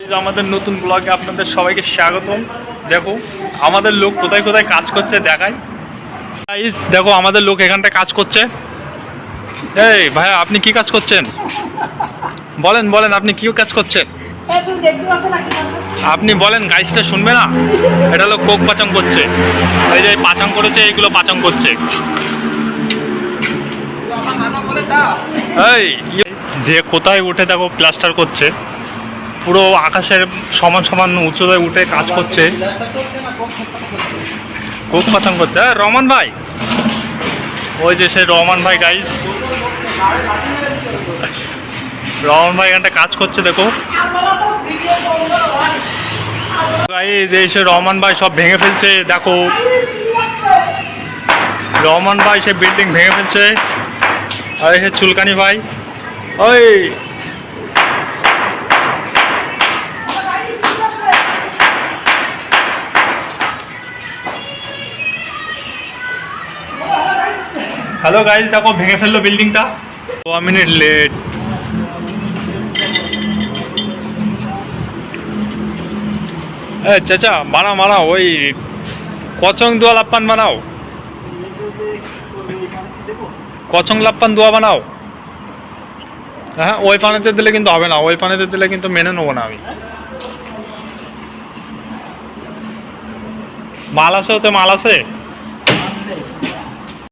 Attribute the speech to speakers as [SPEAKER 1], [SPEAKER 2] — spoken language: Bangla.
[SPEAKER 1] আমাদের নতুন ব্লগে আপনাদের সবাইকে স্বাগতম। দেখো আমাদের লোক কোথায় কোথায় কাজ করছে দেখাই। Guys, দেখো আমাদের লোক এখানটা কাজ করছে। এই ভাইয়া আপনি কি কাজ করছেন? বলেন বলেন আপনি কি কাজ করছেন? আপনি বলেন গাইসটা শুনবে না? এটা লোক কোক পাচাং করছে। এই যে পাচাং করেছে এইগুলো পাচাং করছে। এই যে কোথায় উঠে দেখো প্লাস্টার করছে। পুরো আকাশের সমান সমান উঁচুতে উঠে কাজ করছে। কোক পাচাং করছে। হ্যাঁ ভাই। ওই যে সে রহমান ভাই গাইস রহমান ভাই এখানটা কাজ করছে, দেখো। গাইস এই সে রহমান ভাই সব ভেঙে ফেলছে, দেখো। রহমান ভাই সে বিল্ডিং ভেঙে ফেলছে। আর এসে চুলকানি ভাই। ওই হ্যালো গাইস দেখো, ভেঙে ফেলল বিল্ডিংটা ছ মিনিট লেট এ, চাচা, বানাও বানাও, ওই কচং দোয়া লাপ্পান বানাও। কচং লাপ্পান দোয়া বানাও। হ্যাঁ ওই পানিতে দিলে কিন্তু হবে না, ওই পানিতে দিলে কিন্তু মেনে নেব না আমি। মাল আছে ওতে, মাল আছে?